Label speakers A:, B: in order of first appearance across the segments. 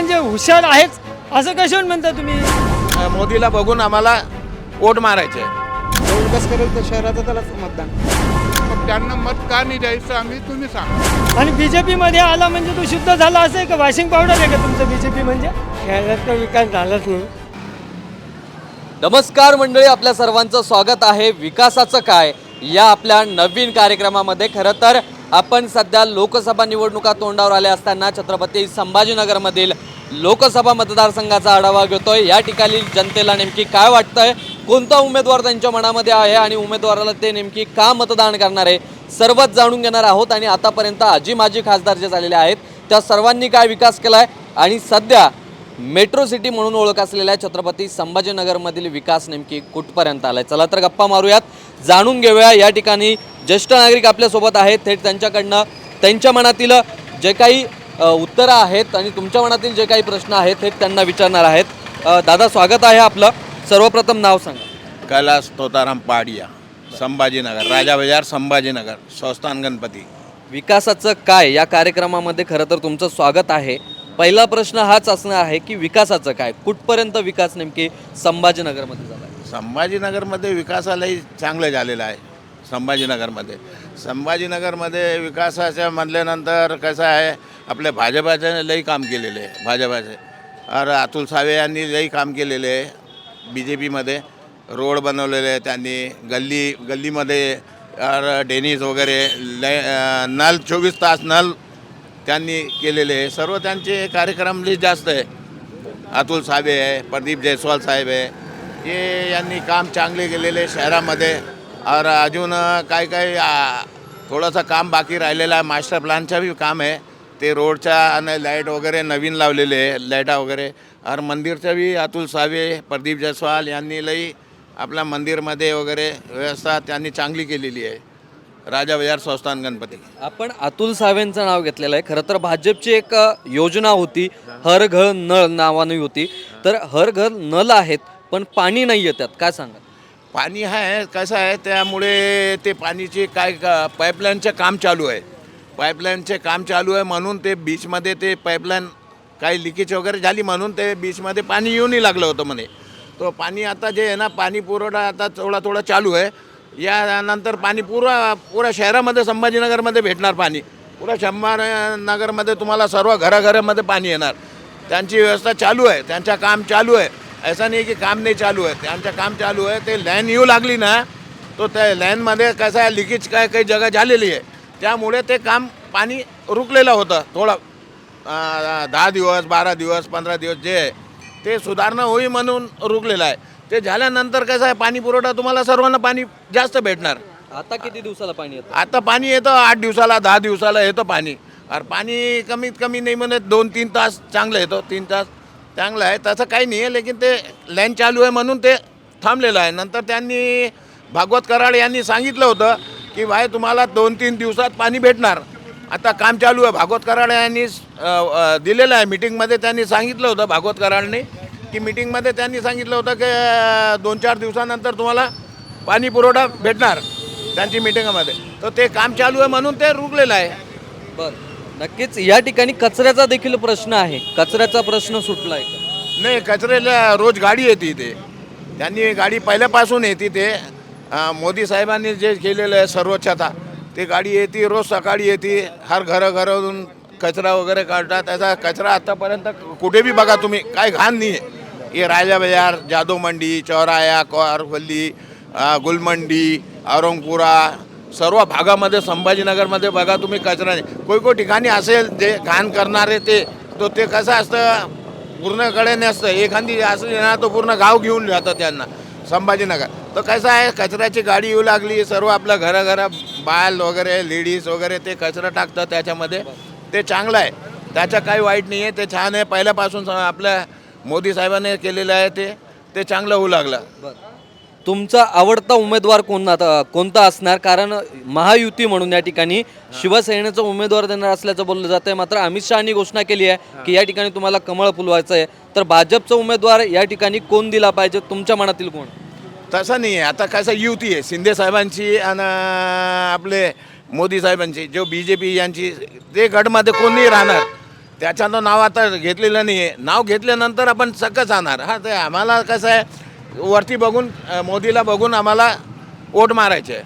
A: म्हणजे हुशार आहेच. असं कशावर म्हणता तुम्ही?
B: मोदीला बघून आम्हाला वोट मारायचे.
C: विकास करेल तर शहराचं त्यालाच मतदान.
D: मग त्यांना मत का नाही द्यायचं? आम्ही तुम्ही सांगा.
A: आणि बीजेपी मध्ये आला म्हणजे तो शुद्ध झाला असं आहे का? वॉशिंग पावडर आहे का तुमचं बीजेपी म्हणजे? शहराचा विकास झालाच नाही.
E: नमस्कार मंडळी आपल्या सर्वांचं स्वागत आहे. विकासाचं काय? या आपल्या नवीन कार्यक्रमामध्ये खरं तर आपण सध्या लोकसभा निवडणुका तोंडावर आल्या असताना छत्रपती संभाजीनगरमधील लोकसभा मतदारसंघाचा आढावा घेतोय. या ठिकाणी जनतेला नेमकी काय वाटतंय? कोणता उमेदवार त्यांच्या मनामध्ये आहे आणि उमेदवाराला ते नेमकी का मतदान करणार आहे? सर्वच जाणून घेणार आहोत आणि आतापर्यंत आजी माजी खासदार जे झालेले आहेत त्या सर्वांनी काय विकास केला आहे आणि सध्या मेट्रो सिटी म्हणून ओळख असलेल्या छत्रपती संभाजीनगरमधील विकास नेमकी कुठपर्यंत आलाय? चला तर गप्पा मारूयात. जाणून घेऊया या ठिकाणी ज्येष्ठ नागरिक आपल्यासोबत आहेत. थेट त्यांच्याकडनं त्यांच्या मनातील जे काही उत्तरं आहेत आणि तुमच्या मनातील जे काही प्रश्न आहेत थेट त्यांना विचारणार आहेत. दादा स्वागत आहे आपलं. सर्वप्रथम नाव सांगा.
B: कैलास तोताराम पाडिया संभाजीनगर राजा बाजार संभाजीनगर संस्थान गणपती.
E: विकासाचं काय या कार्यक्रमामध्ये खरं तर तुमचं स्वागत आहे. पहिला प्रश्न हाच असणार आहे की विकासाचं काय? कुठपर्यंत विकास नेमकी संभाजीनगरमध्ये झाला आहे?
B: संभाजीनगरमध्ये विकासालाही चांगलं झालेलं आहे. संभाजीनगरमध्ये. संभाजीनगरमध्ये विकासाच्या म्हणल्यानंतर कसं आहे आपल्या भाजपाचे लई काम केलेले आहे. भाजपाचे. और अतुल सावे यांनी लई काम केलेले आहे बी जे पीमध्ये रोड बनवलेले आहे त्यांनी. गल्ली गल्लीमध्ये और डेनिस वगैरे लय नल चोवीस तास नल त्यांनी केलेले आहे. सर्व त्यांचे कार्यक्रम लई जास्त आहे. अतुल साहेब आहे प्रदीप जयस्वाल साहेब आहे. हे यांनी काम चांगले केलेले आहे शहरामध्ये. और अजून काय काय थोडंसं काम बाकी राहिलेलं आहे. मास्टर प्लॅनचं बी काम आहे. ते रोडच्या आणि लाइट वगैरे नवीन लावलेले आहे लाईटा वगैरे. और मंदिरचं बी अतुल सावे प्रदीप जयस्वाल यांनी लई आपल्या मंदिरमध्ये वगैरे व्यवस्था त्यांनी चांगली केलेली आहे. राजा बाजार संस्थान गणपती.
E: आपण अतुल सावेंचं नाव घेतलेलं आहे. खरं तर भाजपची एक अ, योजना होती हर घर नळ नावाने होती. तर हर घर नळ आहेत पण पाणी नाही येतात काय सांगा
B: पाणी आहे कसं आहे त्यामुळे ते पाणीचे काय पाईपलाईनचं काम चालू आहे. पाईपलाईनचे काम चालू आहे म्हणून ते बीचमध्ये ते पाईपलाईन काही लिकेज वगैरे झाली म्हणून ते बीचमध्ये पाणी येऊनही लागलं होतं म्हणे. तो पाणी आता जे आहे ना पाणी पुरवठा आता थोडा थोडा चालू आहे. यानंतर पाणी पुरा पुऱ्या शहरामध्ये संभाजीनगरमध्ये भेटणार पाणी. पुऱ्या नगरमध्ये तुम्हाला सर्व घराघरामध्ये पाणी येणार. त्यांची व्यवस्था चालू आहे त्यांचं काम चालू आहे. असं नाही की काम नाही चालू आहे त्यांचं काम चालू आहे. ते लाईन येऊ लागली ना तो त्या लाईनमध्ये कसं आहे लिकेज काय काही जगा झालेली आहे. त्यामुळे ते काम पाणी रुकलेलं होतं. थोडं दहा दिवस बारा दिवस पंधरा दिवस जे आहे ते सुधारणा होई म्हणून रुकलेलं आहे. ते झाल्यानंतर कसं आहे पाणी पुरवठा तुम्हाला सर्वांना पाणी जास्त भेटणार.
E: आता किती दिवसाला पाणी येतं?
B: आता पाणी येतं आठ दिवसाला दहा दिवसाला येतं पाणी. अरे पाणी कमीत कमी नाही म्हणत दोन तीन तास चांगलं येतं तीन तास चांगलं आहे. तसं काही नाही आहे लेकिन ते लाईन चालू आहे म्हणून ते थांबलेलं आहे. नंतर त्यांनी भागवत कराड यांनी सांगितलं होतं की भाई तुम्हाला दोन तीन दिवसात पाणी भेटणार. आता काम चालू आहे. भागवत कराड यांनी दिलेलं आहे. मिटिंगमध्ये त्यांनी सांगितलं होतं भागवत कराडने. की मिटिंगमध्ये त्यांनी सांगितलं होतं की दोन चार दिवसानंतर तुम्हाला पाणी पुरवठा भेटणार त्यांची मिटिंगमध्ये. तर ते काम चालू आहे म्हणून ते रुकलेलं आहे.
E: बर. नक्कीच या ठिकाणी कचऱ्याचा देखील प्रश्न आहे. कचऱ्याचा प्रश्न सुटला आहे का?
B: नाही कचऱ्याला रोज गाडी येते इथे. त्यांनी गाडी पहिल्यापासून येते ते अं, मोदी साहेबांनी जे केलेलं आहे सर्वोच्चता ते गाडी येते रोज सकाळी येते. हर घराघरातून कचरा वगैरे काढतात. त्याचा कचरा आतापर्यंत कुठे बी बघा तुम्ही. काय घाण नाही आहे हे राजा बाजार जादू मंडी चौराया कॉरवल्ली गुलमंडी औरंगपुरा सर्व भागामध्ये संभाजीनगरमध्ये बघा तुम्ही कचरा नाही. कोई कोई ठिकाणी असेल जे घाण करणारे ते तो ते कसं असतं पूर्णकडे नसतं. एखादी असं येणार तो पूर्ण गाव घेऊन जातं त्यांना संभाजीनगर. तर कसं आहे कचऱ्याची गाडी येऊ लागली सर्व आपलं घराघरा बाल वगैरे लेडीज वगैरे ते कचरा टाकतात त्याच्यामध्ये. ते चांगलं आहे. त्याचं काही वाईट नाही आहे ते छान आहे. पहिल्यापासून स- आपल्या मोदी साहेबांनी केलेलं आहे ते ते चांगलं होऊ लागलं.
E: तुमचा आवडता उमेदवार कोण आता कोणता असणार? कारण महायुती म्हणून या ठिकाणी शिवसेनेचा उमेदवार देणार असल्याचं बोललं जात आहे मात्र अमित शहानी घोषणा केली आहे की या ठिकाणी तुम्हाला कमळ फुलवायचं आहे. तर भाजपचा उमेदवार या ठिकाणी कोण दिला पाहिजे? तुमच्या मनातील कोण?
B: तसं नाही आहे. आता कसं युती आहे. शिंदे साहेबांची आणि आपले मोदी साहेबांची जो बी जे पी यांची ते गटमध्ये कोणीही राहणार. त्याच्यानं नाव आता घेतलेलं नाही आहे नाव घेतल्यानंतर आपण सकच आणणार. हा ते आम्हाला कसं आहे वरती बघून मोदीला बघून आम्हाला वोट मारायचे आहे.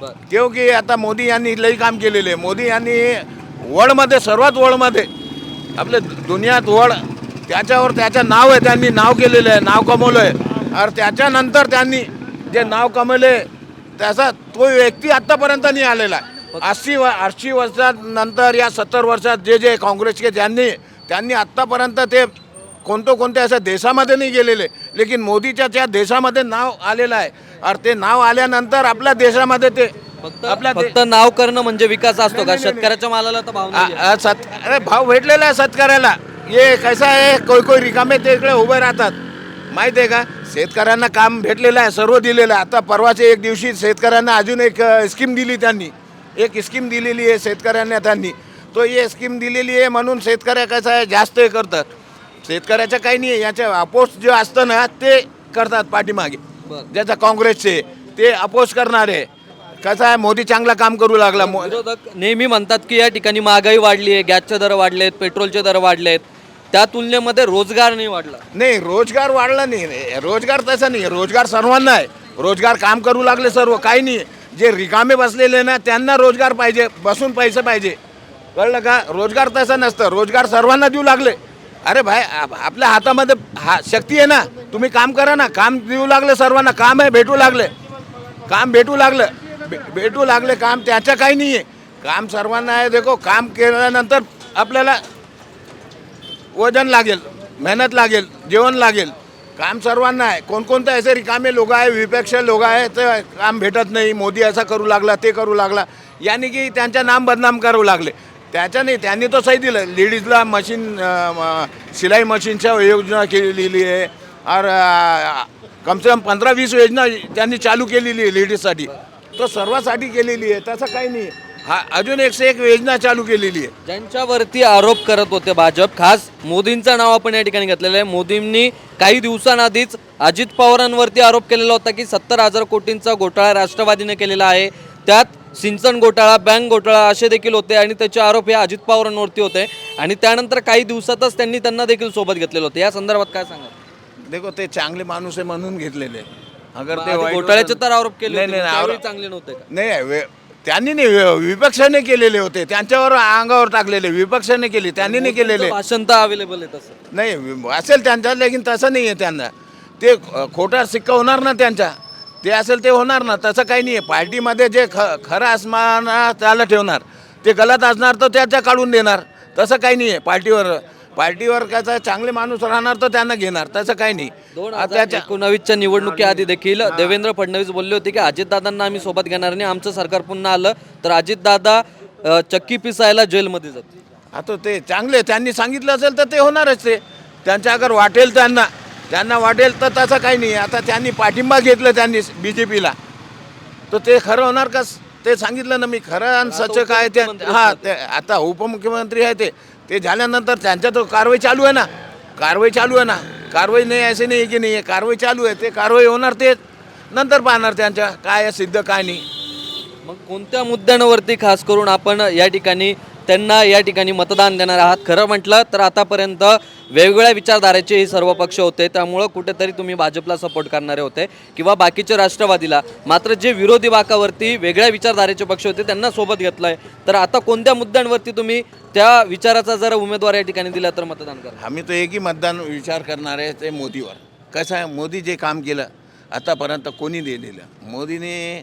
E: बरं.
B: क्योंकि आता मोदी यांनी लई काम केलेले आहे. मोदी यांनी वर्ल्डमध्ये सर्वात वर्ल्डमध्ये आपले दुनियात वर्ल्ड त्याच्यावर त्याचं नाव आहे त्यांनी नाव केलेलं आहे नाव कमवलं आहे. और त्याच्यानंतर त्यांनी जे नाव कमवले त्याचा तो व्यक्ती आत्तापर्यंत नाही आलेला आहे. अस्सी व अस्सी वर्षात नंतर या सत्तर वर्षात जे जे काँग्रेसचे त्यांनी त्यांनी आत्तापर्यंत ते कोणत्या कोणत्या अशा देशामध्ये नाही गेलेले लेकिन मोदीच्या त्या देशामध्ये नाव आलेलं आहे. और ते नाव आल्यानंतर आपल्या देशामध्ये ते
E: फक्त
B: आपल्या
E: फक्त नाव करणं म्हणजे विकास असतो का? शेतकऱ्याच्या मालाला तर भाव
B: आ-
E: नाही
B: आ- सत अरे भाव भेटलेला आहे शेतकऱ्याला. हे कसं आहे? कोई कोई रिकामे ते इकडे उभे राहतात. माहिती आहे का? शेतकऱ्यांना काम भेटलेलं आहे सर्व दिलेलं आहे. आता परवाच्या एक दिवशी शेतकऱ्यांना अजून एक अ, स्कीम दिली त्यांनी. एक स्कीम दिलेली आहे शेतकऱ्यांना त्यांनी. तो हे स्कीम दिलेली आहे म्हणून शेतकऱ्या कसं आहे जास्त हे करतात. शेतकऱ्याचं काही नाही आहे याच्या अपोज जे असतं ना ते करतात पाठीमागे. ज्याचा काँग्रेसचे ते अपोज करणारे कसं आहे मोदी चांगला काम करू लागला.
E: विरोधक नेहमी म्हणतात की या ठिकाणी महागाई वाढली आहे गॅसचे दर वाढलेत पेट्रोलचे दर वाढलेत. त्या तुलनेमध्ये रोजगार नाही वाढला.
B: नाही रोजगार वाढला नाही. रोजगार तसा नाही रोजगार सर्वांना आहे. रोजगार काम करू लागले सर्व काही नाही. जे रिकामे बसलेले ना त्यांना रोजगार पाहिजे बसून पैसे पाहिजे. कळलं का? रोजगार तसं नसतं. रोजगार सर्वांना देऊ लागले. अरे भाई आपल्या हातामध्ये हा शक्ती आहे ना. तुम्ही काम करा ना. काम देऊ लागले सर्वांना. काम आहे भेटू लागले. काम भेटू लागलं. भे- भेटू लागले काम. त्याचं काही नाही आहे काम सर्वांना आहे देखो. काम केल्यानंतर आपल्याला वजन लागेल मेहनत लागेल जेवण लागेल. काम सर्वांना आहे. कोणकोणते असे रिकामे लोक आहे विपक्ष लोक आहे ते काम भेटत नाही. मोदी असा करू लागला ते करू लागला. याने की त्यांच्या नाम बदनाम करू लागले. त्याच्याने त्यांनी तो सही दिलं. लेडीजला मशीन शिलाई मशीनच्या योजना केलेली आहे. और कमसे कम पंधरा वीस योजना त्यांनी चालू केलेली आहे लेडीजसाठी. तो सर्वासाठी केलेली आहे. तसं काही नाही. हा अजून एकशे एक योजना चालू केलेली आहे.
E: ज्यांच्यावरती आरोप करत होते भाजप खास मोदींचं नाव आपण या ठिकाणी घेतलेलं आहे. मोदींनी काही दिवसांआधीच अजित पवारांवरती आरोप केलेला होता की सत्तर हजार कोटींचा घोटाळा राष्ट्रवादीने केलेला आहे. त्यात सिंचन घोटाळा बँक घोटाळा असे देखील होते आणि त्याचे आरोप हे अजित पवारांवरती होते. आणि त्यानंतर काही दिवसातच त्यांनी त्यांना देखील सोबत घेतलेलं होतं. या संदर्भात काय सांगा
B: देखो ते चांगले माणूस आहे म्हणून घेतलेले. अगर ते
E: घोटाळ्याचे तर आरोप केले
B: नाही,
E: चांगले नव्हते
B: नाही त्यांनी नाही विपक्षाने केलेले होते. त्यांच्यावर अंगावर टाकलेले विपक्षाने केले त्यांनी नाही केलेले.
E: भाषण तर अवेलेबल आहे तसं.
B: नाही असेल त्यांच्या लेकिन तसं नाही आहे त्यांना. ते खोटा सिक्का होणार ना त्यांचा ते असेल ते होणार ना तसं काही नाही आहे पार्टीमध्ये जे ख खरं असणार त्याला ठेवणार ते गलत असणार तर त्याच्या काढून देणार. तसं काही नाही आहे पार्टीवर पार्टीवर कसं चांगले माणूस राहणार तर त्यांना घेणार तसं काही नाही.
E: दोन हजार
B: त्याच्या
E: एकोणावीसच्या निवडणुकीआधी देखील देवेंद्र फडणवीस बोलले होते की अजितदादांना आम्ही सोबत घेणार नाही आमचं सरकार पुन्हा आलं तर अजितदादा अ, चक्की पिसायला जेलमध्ये जातील.
B: आता ते चांगले त्यांनी सांगितलं असेल तर ते होणारच ते. त्यांच्या अगर वाटेल त्यांना त्यांना वाटेल तर तसं काही नाही. आता त्यांनी पाठिंबा घेतलं त्यांनी बी जे पीला तर ते खरं होणार कस ते सांगितलं ना मी खरं आणि सच काय ते हां ते आता उपमुख्यमंत्री आहे ते. ते झाल्यानंतर त्यांच्या तो कारवाई चालू आहे ना. कारवाई चालू आहे ना. कारवाई नाही असे नाही की नाही. आहे कारवाई चालू आहे. ते कारवाई होणार ते नंतर पाहणार त्यांच्या काय आहे सिद्ध काय नाही.
E: मग कोणत्या मुद्द्यांवरती खास करून आपण या ठिकाणी त्यांना या ठिकाणी मतदान देणार आहात? खरं म्हटलं तर आतापर्यंत वेगवेगळ्या विचारधारेचे हे सर्व पक्ष होते. त्यामुळं कुठेतरी तुम्ही भाजपला सपोर्ट करणारे होते किंवा बाकीचे राष्ट्रवादीला. मात्र जे विरोधी बाकावरती वेगळ्या विचारधारेचे पक्ष होते त्यांना सोबत घेतलं आहे तर आता कोणत्या मुद्द्यांवरती तुम्ही त्या विचाराचा जर उमेदवार या ठिकाणी दिला तर मतदान करा.
B: आम्ही तो एकही मतदान विचार करणार आहे ते मोदीवर. कसं आहे? मोदी जे काम केलं आतापर्यंत कोणी दिलेलं मोदीने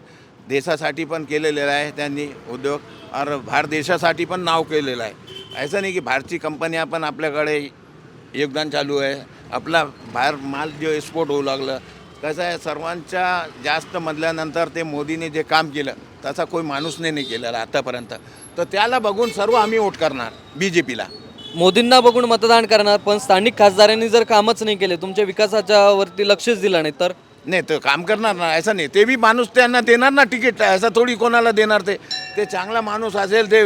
B: देशासाठी पण केलेलं आहे त्यांनी उद्योग और भारत देशासाठी पण नाव केलेलं आहे. असं नाही की भारतीय कंपन्या पण आपल्याकडे योगदान चालू आहे. आपला बाहेर माल जो एक्सपोर्ट होऊ लागलं कसं आहे सर्वांच्या जास्त म्हणल्यानंतर ते मोदीने जे काम केलं तसा कोई माणूस नाही नाही केलेला आतापर्यंत. तर त्याला बघून सर्व आम्ही वोट करणार बी जे पीला
E: मोदींना बघून मतदान करणार पण स्थानिक खासदारांनी जर कामच नाही केले तुमच्या विकासाच्या वरती लक्षच दिलं नाही तर?
B: नाही तर काम करणार ना असं नाही. ते बी माणूस त्यांना देणार ना तिकीट असं थोडी कोणाला देणार ते. ते चांगला माणूस असेल ते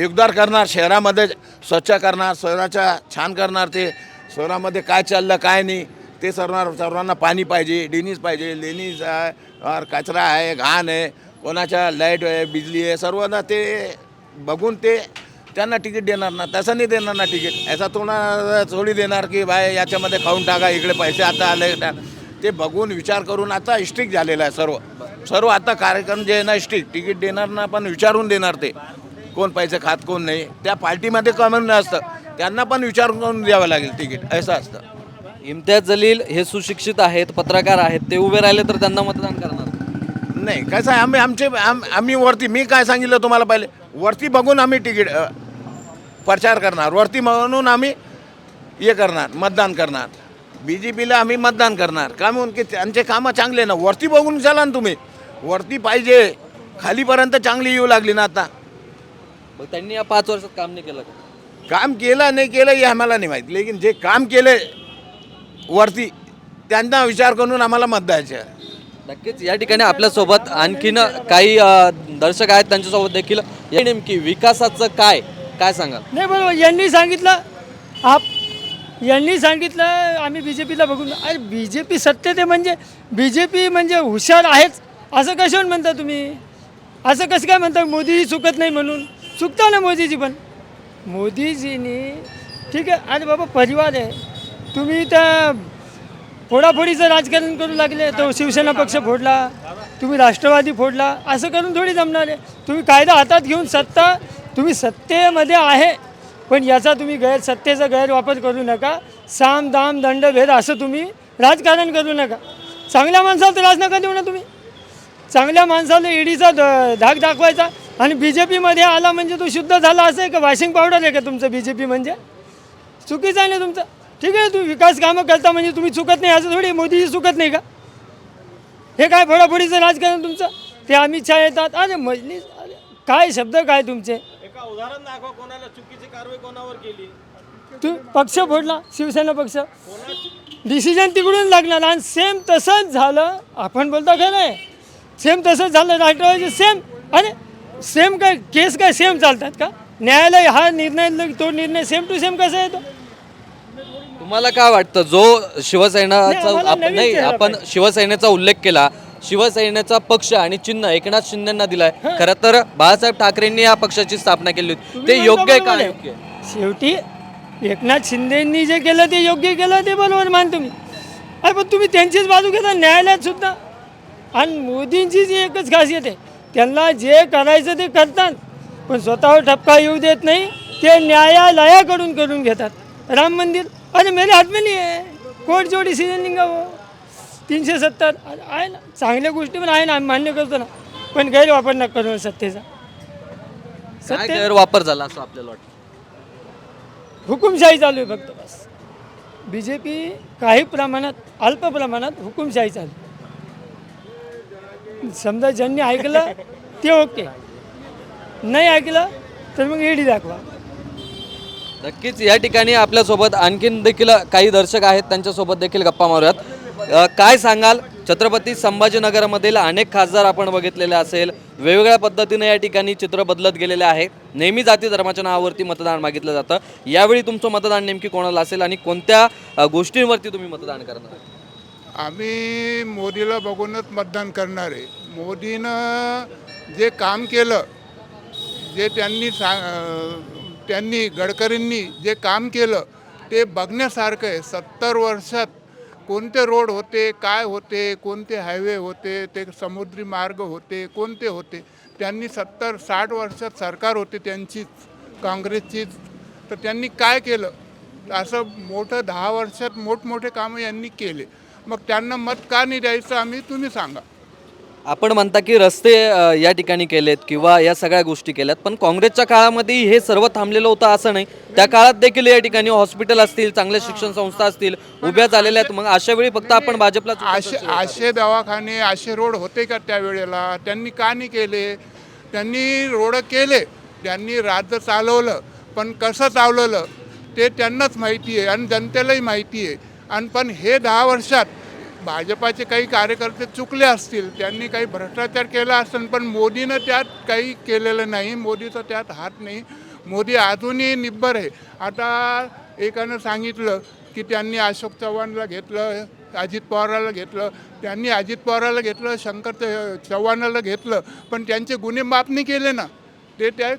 B: योगदार करणार शहरामध्ये स्वच्छ करणार शहराच्या छान करणार ते. शहरामध्ये काय चाललं काय नाही ते सर्व सर्वांना पाणी पाहिजे डेनिस पाहिजे लेनिस आहे कचरा आहे घाण आहे कोणाच्या लाइट आहे बिजली आहे सर्वांना ते बघून ते त्यांना तिकीट देणार ना तसं नाही देणार ना तिकीट. याचा थोडा थोडी देणार की बाय याच्यामध्ये खाऊन टाका इकडे पैसे आता आले ते बघून विचार करून आता स्ट्रिक झालेलं आहे सर्व. सर्व आता कार्यक्रम जे आहे ना स्ट्रिक तिकीट देणार ना पण विचारून देणार ते. कोण पैसे खात कोण नाही. त्या पार्टीमध्ये कमन असतं. त्यांना पण विचार करून द्यावं लागेल तिकीट. असं असतं.
E: इम्तियाज जलील हे सुशिक्षित आहेत पत्रकार आहेत. ते उभे राहिले तर त्यांना मतदान करणार.
B: नाही कसं आहे आम्ही आमचे आम आम्ही वरती मी काय सांगितलं तुम्हाला पहिले? वरती बघून आम्ही तिकीट अ, प्रचार करणार. वरती म्हणून आम्ही हे करणार मतदान करणार. बी जे पीला आम्ही मतदान करणार. का म्हणून की त्यांचे कामं चांगले ना वरती बघून चला ना तुम्ही. वरती पाहिजे खालीपर्यंत चांगली येऊ लागली ना आता.
E: मग त्यांनी या पाच वर्षात काम नाही केलं का?
B: काम केलं नाही केलं हे आम्हाला नाही माहीत. लेकिन जे काम केले वरती त्यांना विचार करून आम्हाला मत द्यायचे आहे.
E: नक्कीच या ठिकाणी आपल्यासोबत आणखीन काही अ, दर्शक आहेत त्यांच्यासोबत देखील. या नेमकी विकासाचं काय? काय सांगाल?
A: नाही बरोबर. यांनी सांगितलं आप यांनी सांगितलं आम्ही बी जे पीला बघून अरे बी जे पी सत्य ते म्हणजे बी जे पी म्हणजे हुशार आहेच. असं कशावर म्हणता तुम्ही? असं कसं काय म्हणता? मोदीजी चुकत नाही म्हणून. चुकता ना मोदीजी पण. मोदीजीनी ठीक आहे अरे बाबा परिवार आहे. तुम्ही त्या फोडाफोडीचं राजकारण करू लागले तो शिवसेना पक्ष फोडला तुम्ही राष्ट्रवादी फोडला असं करून थोडी जमणार आहे. तुम्ही कायदा हातात घेऊन सत्ता तुम्ही सत्तेमध्ये आहे. पण याचा तुम्ही गैर सत्तेचा गैरवापर करू नका. साम दाम दंड भेद असं तुम्ही राजकारण करू नका. चांगल्या माणसाला त्रास नका देऊ ना तुम्ही. चांगल्या माणसाला ईडीचा द- धाक दाखवायचा आणि बी जे पीमध्ये आला म्हणजे तो शुद्ध झाला असं आहे का? वॉशिंग पावडर आहे का तुमचं बी जे पी म्हणजे? चुकीचं आहे ना तुमचं? ठीक आहे तुम्ही विकास कामं करता म्हणजे तुम्ही चुकत नाही असं थोडी मोदीजी चुकत नाही का? हे काय फोडाफोडीचं राजकारण तुमचं? ते अमित शहा येतात. अरे मजलीस काय शब्द काय तुमचे? तू पक्ष फोडला शिवसेना पक्ष. डिसिजन तिकडून लागणार आणि सेम तसंच झालं आपण बोलतो खरं आहे सेम तसंच झालं राष्ट्रवादी सेम अरे सेम काय केस काय सेम चालतात का? न्यायालय हा निर्णय की तो निर्णय सेम टू सेम कसा येतो?
E: तुम्हाला काय वाटतं? जो
A: नाही,
E: शिवसेनाचा
A: आम्हाला
E: आप-
A: नवीन
E: नाही
A: चेहरा
E: आपण शिवसेनेचा उल्लेख केला शिवसेनेचा पक्ष आणि चिन्ह एकनाथ शिंदेना दिलाय. खरं तर बाळासाहेब ठाकरेंनी या पक्षाची स्थापना केली होती. ते योग्य आहे का
A: आहे.
E: योग्य आहे?
A: शेवटी एकनाथ शिंदेंनी जे केलं ते योग्य केलं ते बरोबर मान तुम्ही. अरे पण तुम्ही त्यांचीच बाजू घेता न्यायालयात सुद्धा. आणि मोदींची जी एकच खासियत आहे त्यांना जे करायचं ते करतात पण स्वतःवर ठपका येऊ देत नाही ते न्यायालयाकडून करून घेतात. राम मंदिर? अरे मेरे हात में नाही आहे कोर्ट जो डिसिजन निघा वो तीनशे सत्तर. आहे ना चांगल्या गोष्टी पण आहे ना आम्ही मान्य करतो ना. पण गैरवापर नका करू सत्तेचा.
E: काय
A: सत्य
E: गैरवापर झाला असं आपल्याला वाटतं?
A: हुकुमशाही चालू आहे फक्त बस. बी जे पी काही प्रमाणात अल्प प्रमाणात हुकुमशाही चालू आहे. समजा ज्यांनी ऐकलं ते ओके. नाही ऐकलं तर मग ईडी दाखवा.
E: नक्कीच या ठिकाणी आपल्यासोबत आणखीन देखील काही दर्शक आहेत त्यांच्यासोबत देखील गप्पा मारूयात. काय सांगाल? छत्रपती संभाजीनगरमधील अनेक खासदार आपण बघितलेले असेल. वेगवेगळ्या पद्धतीने या ठिकाणी चित्र बदलत गेलेले आहे. नेहमी जाती धर्माच्या नावावरती मतदान मागितलं जातं. यावेळी तुमचं मतदान नेमकी कोणाला असेल आणि कोणत्या गोष्टींवरती तुम्ही मतदान करणार?
D: आम्ही मोदीला बघूनच मतदान करणार आहे. मोदीनं जे काम केलं जे त्यांनी सा त्यांनी गडकरींनी जे काम केलं ते बघण्यासारखं आहे. सत्तर वर्षात कोणते रोड होते काय होते कोणते हायवे होते ते समुद्री मार्ग होते कोणते होते त्यांनी सत्तर साठ वर्षात सरकार होते त्यांचीच काँग्रेसचीच तर त्यांनी काय केलं? असं मोठं दहा वर्षात मोठमोठे कामं यांनी केले. मग त्यांना मत का नाही द्यायचं आम्ही तुम्ही सांगा.
E: आपण म्हणता की रस्ते अ, या ठिकाणी केलेत किंवा या सगळ्या गोष्टी केल्यात पण काँग्रेसच्या काळामध्ये हे सर्व थांबलेलं होतं असं नाही. त्या काळात देखील या ठिकाणी हॉस्पिटल असतील चांगल्या शिक्षण संस्था असतील उभ्या झालेल्या आहेत मग अशा वेळी फक्त आपण भाजपला
D: असे असे दवाखाने असे रोड होते का त्यावेळेला? त्यांनी का नाही केले? त्यांनी रोड केले त्यांनी राज्य चालवलं पण कसं चालवलं? ते त्यांनाच माहिती आहे आणि जनतेलाही माहिती आहे. आणि पण हे दहा वर्षात भाजपाचे काही कार्यकर्ते चुकले असतील त्यांनी काही भ्रष्टाचार केला असेल पण मोदीनं त्यात काही केलेलं नाही मोदीचा त्यात हात नाही. मोदी अजूनही निब्बर आहे. आता एकानं सांगितलं की त्यांनी अशोक चव्हाणला घेतलं अजित पवाराला घेतलं त्यांनी अजित पवाराला घेतलं शंकर चव्हाणाला घेतलं पण त्यांचे गुन्हे माफ नाही केले ना. ते त्या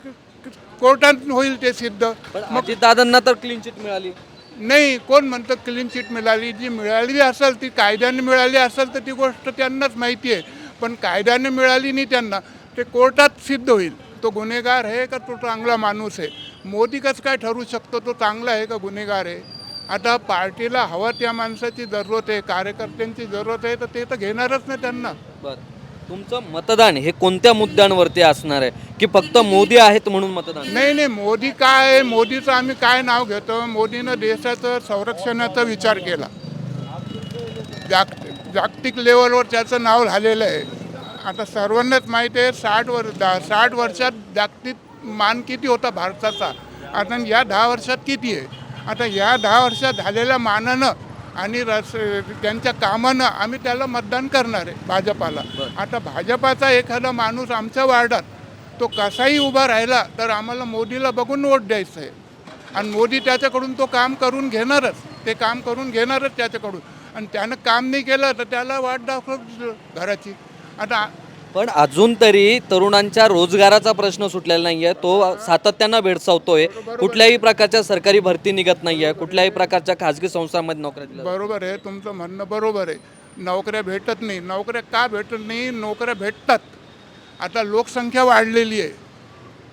D: कोर्टात होईल ते सिद्ध.
E: पण अजितदादांना तर क्लीन चिट मिळाली.
D: नाही कोण म्हणतं क्लीन चिट मिळाली जी मिळाली असेल ती कायद्याने मिळाली असेल तर ती गोष्ट त्यांनाच माहिती आहे. पण कायद्याने मिळाली नाही त्यांना ते कोर्टात सिद्ध होईल. तो गुन्हेगार आहे का तो चांगला माणूस आहे? मोदी कसं काय ठरू शकतो? तो चांगला आहे का गुन्हेगार आहे? आता पार्टीला हवा त्या माणसाची जरूरत आहे कार्यकर्त्यांची जरूरत आहे तर ते तर घेणारच नाही त्यांना.
E: बरं. तुमचं मतदान हे कोणत्या मुद्द्यांवरती असणार आहे? की फक्त मोदी आहेत म्हणून मतदान?
D: नाही नाही मोदी काय आहे? मोदीचं आम्ही काय नाव घेतो? मोदीनं देशाचं संरक्षणाचा विचार केला. जागतिक जागतिक लेवलवर त्याचं नाव झालेलं आहे. आता सर्वांनाच माहिती आहे साठ वर दहा साठ वर्षात जागतिक मान किती होता भारताचा? आता या दहा वर्षात किती आहे? आता या दहा वर्षात झालेल्या मानानं आणि रस त्यांच्या कामानं आम्ही त्याला मतदान करणार आहे भाजपाला. आता भाजपाचा एखादा माणूस आमच्या वार्डात तो कसाही उभा राहिला तर आम्हाला मोदीला बघून वोट द्यायचं आहे. आणि मोदी त्याच्याकडून तो काम करून घेणारच. ते काम करून घेणारच त्याच्याकडून. आणि त्यानं काम नाही केलं तर त्याला वाट दाखव घराची. आता
E: पण अजून तरी तरुणांच्या रोजगाराचा प्रश्न सुटलेला नाहीये. तो सातत्यानं भेडसावतोय. कुठल्याही प्रकारच्या सरकारी भरती निघत नाहीये. कुठल्याही प्रकारच्या खाजगी संस्थांमध्ये नोकऱ्या दिल्या
D: बरोबर आहे. तुमचं म्हणणं बरोबर आहे. नोकऱ्या भेटत नाही. नोकऱ्या का भेटत नाही? नोकऱ्या भेटतात. आता लोकसंख्या वाढलेली आहे.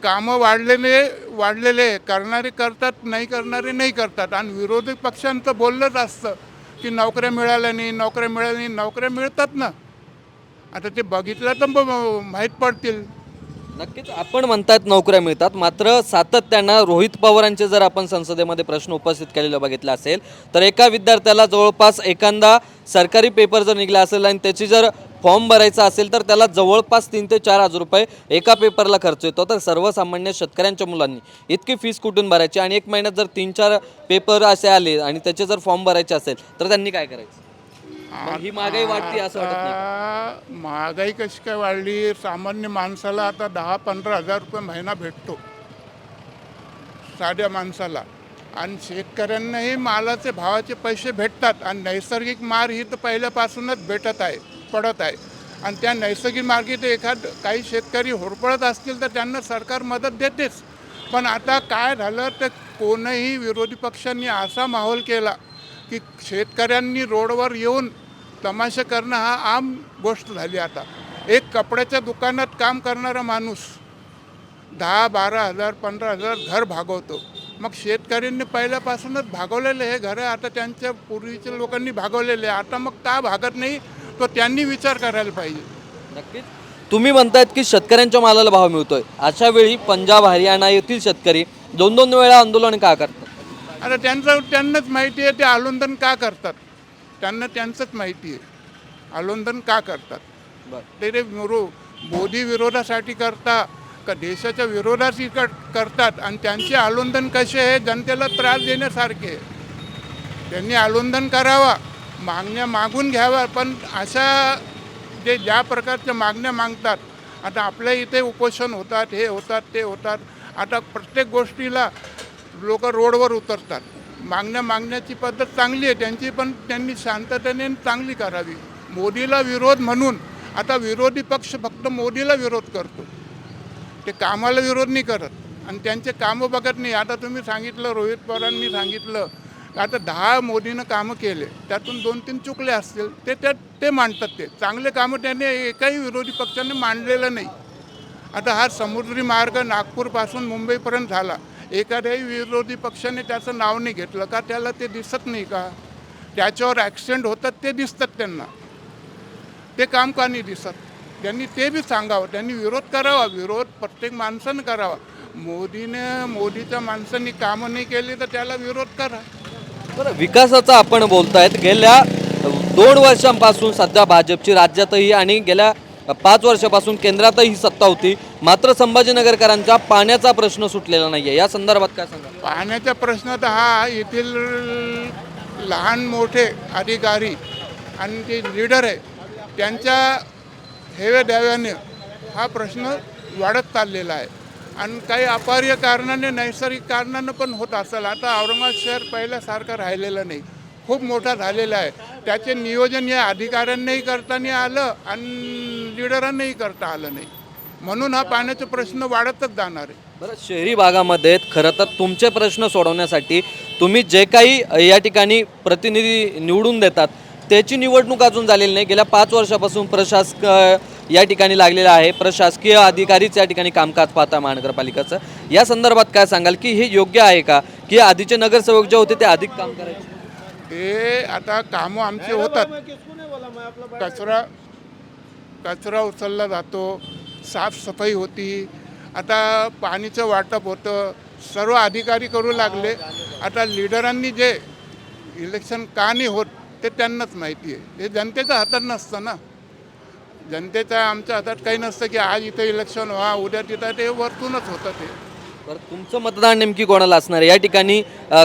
D: कामं वाढलेले वाढलेले आहे. करणारे करतात नाही करणारे नाही करतात. आणि विरोधी पक्षांचं बोललंच असतं की नोकऱ्या मिळाल्या नाही नोकऱ्या मिळाल्या नाही. नोकऱ्या मिळतात ना. आता ते बघितलं तर माहीत पडतील.
E: नक्कीच आपण म्हणतात नोकऱ्या मिळतात. मात्र सातत्यानं रोहित पवारांचे जर आपण संसदेमध्ये प्रश्न उपस्थित केलेला बघितला असेल तर एका विद्यार्थ्याला जवळपास एखादा सरकारी पेपर जर निघला असेल आणि त्याची जर फॉर्म भरायचा असेल तर त्याला जवळपास तीन ते चार हजार रुपये एका पेपरला खर्च येतो. तर सर्वसामान्य शेतकऱ्यांच्या मुलांनी इतकी फीस कुठून भरायची? आणि एक महिन्यात जर तीन चार पेपर असे आले आणि त्याचे जर फॉर्म भरायचे असेल तर त्यांनी काय करायचं? मग ही महागाई वाढते असं वाटत नाही का?
D: आता महागाई कशी काय वाढली? सामान्य माणसाला आता दहा पंधरा हजार रुपये महिना भेटतो. साध्या माणसाला. आणि शेतकऱ्यांनाही मालाचे भावाचे पैसे भेटतात. आणि नैसर्गिक मार ही तर पहिल्यापासूनच भेटत आहे पडत आहे. आणि त्या नैसर्गिक मार्गी ते एखाद काही शेतकरी होरपळत असतील तर त्यांना सरकार मदत देतेच. पण आता काय झालं तर कोणही विरोधी पक्षांनी असा माहोल केला की शेतकऱ्यांनी रोडवर येऊन तमाशा करणं हा आम गोष्ट झाली आता. एक कपड्याच्या दुकानात काम करणारा माणूस दहा बारा हजार पंधरा हजार घर भागवतो. मग शेतकऱ्यांनी पहिल्यापासूनच भागवलेले हे घरं आता त्यांच्या पूर्वीच्या लोकांनी भागवलेले आहे. आता मग का भागत नाही? तो त्यांनी विचार करायला पाहिजे.
E: नक्कीच. तुम्ही म्हणतायत की शेतकऱ्यांच्या मालाला भाव मिळतोय. अशा वेळी पंजाब हरियाणा येथील शेतकरी दोन दोन वेळा आंदोलन का करतात?
D: आता त्यांचं त्यांनाच माहिती आहे ते आलोंदन का करतात? त्यांना त्यांचंच माहिती आहे. आलोंदन का करतात? ते ते विरो मोदी विरोधासाठी करता का देशाच्या विरोधाशी कर करतात? आणि त्यांचे आलोंदन कसे आहे? जनतेला त्रास देण्यासारखे आहे. त्यांनी आलोंदन करावा मागण्या मागून घ्याव्या पण अशा जे ज्या प्रकारच्या मागण्या मागतात आता आपल्या इथे उपोषण होतात हे होतात ते होतात. आता प्रत्येक गोष्टीला लोक रोडवर उतरतात. मागण्या मागण्याची पद्धत चांगली आहे. त्यांची पण त्यांनी शांततेने चांगली करावी. मोदीला विरोध म्हणून आता विरोधी पक्ष फक्त मोदीला विरोध करतो. ते कामाला विरोध नाही करत. आणि त्यांचे कामं बघत नाही. आता तुम्ही सांगितलं रोहित पवारांनी सांगितलं आता दहा मोदीनं कामं केले. त्यातून दोन तीन चुकले असतील. ते त्या ते मांडतात ते. चांगले कामं त्यांनी एकाही विरोधी पक्षाने मांडलेलं नाही. आता हा समुद्री मार्ग नागपूरपासून मुंबईपर्यंत झाला. एखाद्याही विरोधी पक्षाने त्याचं नाव नाही घेतलं का त्याला ते दिसत नाही का? त्याच्यावर ॲक्सिडेंट होतात ते दिसतात त्यांना. ते काम का नाही दिसत? त्यांनी ते बी सांगावं त्यांनी विरोध करावा विरोध प्रत्येक माणसानं करावा. मोदीने मोदीच्या माणसांनी कामं नाही केली तर त्याला विरोध करा.
E: बरं विकासाचा आपण बोलतायत. गेल्या दोन वर्षांपासून सध्या भाजपची राज्यातही आणि गेल्या पाच वर्षापासून केंद्रातही सत्ता होती. मात्र संभाजीनगरकरांचा पाण्याचा प्रश्न सुटलेला नाही आहे या संदर्भात काय सांगा
D: पाण्याचा प्रश्न तर हा येथील लहान मोठे अधिकारी आणि जे लीडर आहे त्यांच्या हेव्या द्याव्याने हा प्रश्न वाढत चाललेला आहे. आणि काही अपार्य कारणाने नैसर्गिक कारणानं पण होत असेल. आता औरंगाबाद शहर पहिल्यासारखं राहिलेलं नाही. खूप मोठा झालेला आहे. त्याचे नियोजन या अधिकाऱ्यांनाही करता नाही आलं आणि लिडरांनाही करता आलं नाही. म्हणून हा पाण्याचा प्रश्न वाढतच जाणार आहे.
E: बरं शहरी भागामध्ये खरं तर तुमचे प्रश्न सोडवण्यासाठी तुम्ही जे काही या ठिकाणी प्रतिनिधी निवडून देतात त्याची निवडणूक अजून झालेली नाही. गेल्या पाच वर्षापासून प्रशासक या ठिकाणी लागलेला आहे. प्रशासकीय अधिकारीच या ठिकाणी कामकाज पाहता महानगरपालिकेचं. या संदर्भात काय सांगाल की हे योग्य आहे का? की आधीचे नगरसेवक जे होते ते अधिक काम करायचे?
D: हे आता कामं आमचे होतात. कचरा कचरा उचलला जातो साफसफाई होती. आता पाणीचं वाटप होतं सर्व अधिकारी करू लागले. आता लिडरांनी जे इलेक्शन का नाही होत ते त्यांनाच माहिती आहे. हे जनतेच्या हातात नसतं ना. जनतेच्या आमच्या हातात काही नसतं की आज इथं इलेक्शन व्हा उद्या तिथं ते वरतूनच होतं ते.
E: बरं तुमचं मतदान नेमकी कोणाला असणार आहे? या ठिकाणी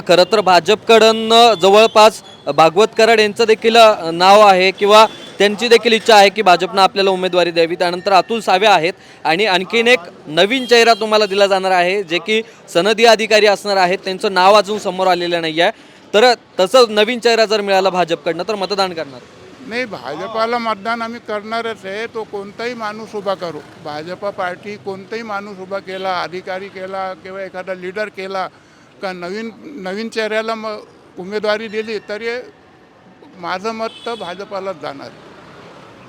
E: खरं तर भाजपकडनं जवळपास भागवत कराड यांचं देखील नाव आहे किंवा त्यांची देखील इच्छा आहे की भाजपनं आपल्याला उमेदवारी द्यावी. त्यानंतर अतुल सावे आहेत आणि आणखीन एक नवीन चेहरा तुम्हाला दिला जाणार आहे जे की सनदी अधिकारी असणार आहेत. त्यांचं नाव अजून समोर आलेलं नाही आहे तर तसं नवीन चेहरा जर मिळाला भाजपकडनं तर मतदान करणार.
D: नाही भाजपाला मतदान आम्ही करणारच आहे. तो कोणताही माणूस उभा करू. भाजपा पार्टी कोणताही माणूस उभा केला अधिकारी केला किंवा एखादा लीडर केला का नवीन नवीन चेहऱ्याला म उमेदवारी दिली तरी माझं मत तर भाजपालाच जाणार आहे.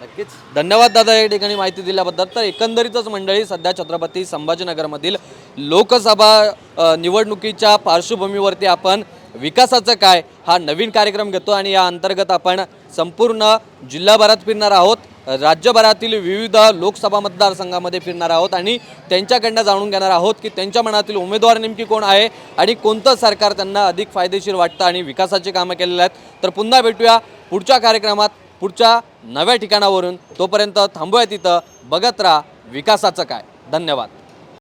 E: नक्कीच. धन्यवाद दादा या ठिकाणी माहिती दिल्याबद्दल. तर एकंदरीतच मंडळी सध्या छत्रपती संभाजीनगरमधील लोकसभा निवडणुकीच्या पार्श्वभूमीवरती आपण विकासाचं काय हा नवीन कार्यक्रम घेतो आणि या अंतर्गत आपण संपूर्ण जिल्हाभरात फिरणार आहोत. राज्यभरातील विविध लोकसभा मतदारसंघामध्ये फिरणार आहोत आणि त्यांच्याकडनं जाणून घेणार आहोत की त्यांच्या मनातील उमेदवार नेमकी कोण आहे आणि कोणतं सरकार त्यांना अधिक फायदेशीर वाटतं आणि विकासाची कामं केलेली आहेत. तर पुन्हा भेटूया पुढच्या कार्यक्रमात पुढच्या नव्या ठिकाणावरून. तोपर्यंत थांबूया तिथं. बघत राहा विकासाचं काय. धन्यवाद.